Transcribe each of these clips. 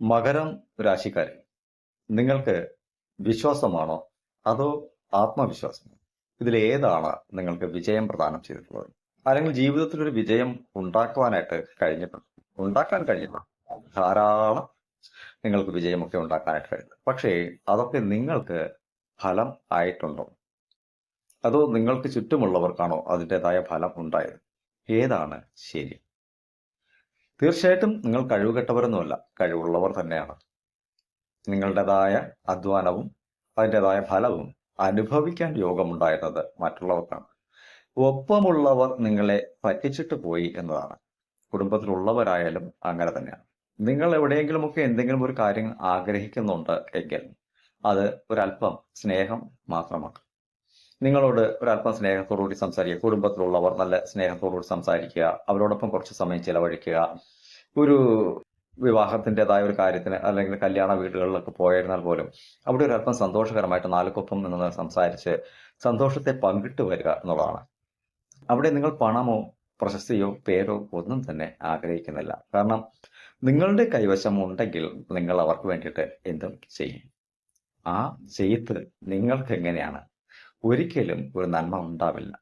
മകരം രാശിക്കാരെ നിങ്ങൾക്ക് വിശ്വാസമാണോ അതോ ആത്മവിശ്വാസമോ? ഏതാണ് നിങ്ങൾക്ക് വിജയം പ്രദാനം ചെയ്തിട്ടുള്ളത്? അല്ലെങ്കിൽ ജീവിതത്തിൽ ഒരു വിജയം ഉണ്ടാക്കുവാനായിട്ട് കഴിഞ്ഞിട്ടുണ്ട്? ഉണ്ടാക്കാൻ കഴിഞ്ഞിട്ടുണ്ട്? ധാരാളം നിങ്ങൾക്ക് വിജയമൊക്കെ ഉണ്ടാക്കാനായിട്ട് കഴിഞ്ഞു പക്ഷേ അതൊക്കെ നിങ്ങൾക്ക് ഫലം ആയിട്ടുണ്ടോ? അതോ നിങ്ങൾക്ക് ചുറ്റുമുള്ളവർക്കാണോ അതിന്റെതായ ഫലം ഉണ്ടായത്? ഏതാണ് ശരി? തീർച്ചയായിട്ടും നിങ്ങൾ കഴിവുകെട്ടവരൊന്നുമല്ല. കഴിവുള്ളവർ തന്നെയാണ്. നിങ്ങളുടേതായ അധ്വാനവും അതിന്റെതായ ഫലവും അനുഭവിക്കാൻ യോഗമുണ്ടായിരുന്നത് മറ്റുള്ളവർക്കാണ്. ഒപ്പമുള്ളവർ നിങ്ങളെ പറ്റിച്ചിട്ട് പോയി എന്നതാണ്. കുടുംബത്തിലുള്ളവരായാലും അങ്ങനെ തന്നെയാണ്. നിങ്ങൾ എവിടെയെങ്കിലുമൊക്കെ എന്തെങ്കിലും ഒരു കാര്യം ആഗ്രഹിക്കുന്നുണ്ട് എങ്കിൽ അത് ഒരല്പം സ്നേഹം മാത്രമാണ്. നിങ്ങളോട് ഒരല്പം സ്നേഹത്തോടുകൂടി സംസാരിക്കുക. കുടുംബത്തിലുള്ളവർ നല്ല സ്നേഹത്തോടുകൂടി സംസാരിക്കുക. അവരോടൊപ്പം കുറച്ച് സമയം ചിലവഴിക്കുക. ഒരു വിവാഹത്തിന്റെതായ ഒരു കാര്യത്തിന് അല്ലെങ്കിൽ കല്യാണ വീടുകളിലൊക്കെ പോയിരുന്നാൽ പോലും അവിടെ ഒരു അല്പം സന്തോഷകരമായിട്ട് നാലുക്കൊപ്പം നിന്ന് സംസാരിച്ച് സന്തോഷത്തെ പങ്കിട്ട് വരിക എന്നുള്ളതാണ്. അവിടെ നിങ്ങൾ പണമോ പ്രശസ്തിയോ പേരോ ഒന്നും തന്നെ ആഗ്രഹിക്കുന്നില്ല. കാരണം നിങ്ങളുടെ കൈവശം ഉണ്ടെങ്കിൽ നിങ്ങൾ അവർക്ക് വേണ്ടിയിട്ട് എന്തും ചെയ്യും. ആ ചെയ്ത് നിങ്ങൾക്ക് എങ്ങനെയാണ് ഒരിക്കലും ഒരു നന്മ ഉണ്ടാവില്ല.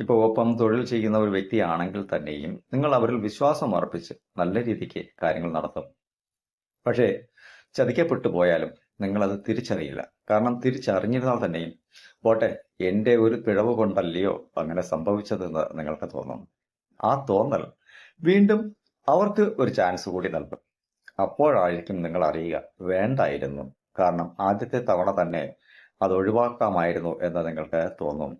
ഇപ്പോൾ ഒപ്പം തൊഴിൽ ചെയ്യുന്ന ഒരു വ്യക്തിയാണെങ്കിൽ തന്നെയും നിങ്ങൾ അവരിൽ വിശ്വാസം അർപ്പിച്ച് നല്ല രീതിക്ക് കാര്യങ്ങൾ നടത്തും. പക്ഷേ ചതിക്കപ്പെട്ടു പോയാലും നിങ്ങളത് തിരിച്ചറിയില്ല. കാരണം തിരിച്ചറിഞ്ഞിരുന്നാൽ തന്നെയും പോട്ടെ എന്റെ ഒരു പിഴവ് കൊണ്ടല്ലയോ അങ്ങനെ സംഭവിച്ചതെന്ന് നിങ്ങൾക്ക് തോന്നും. ആ തോന്നൽ വീണ്ടും അവർക്ക് ഒരു ചാൻസ് കൂടി നൽകും. അപ്പോഴായിരിക്കും നിങ്ങൾ അറിയുക വേണ്ടായിരുന്നു. കാരണം ആദ്യത്തെ തവണ തന്നെ അത് ഒഴിവാക്കാമായിരുന്നു എന്ന് നിങ്ങൾക്ക് തോന്നും.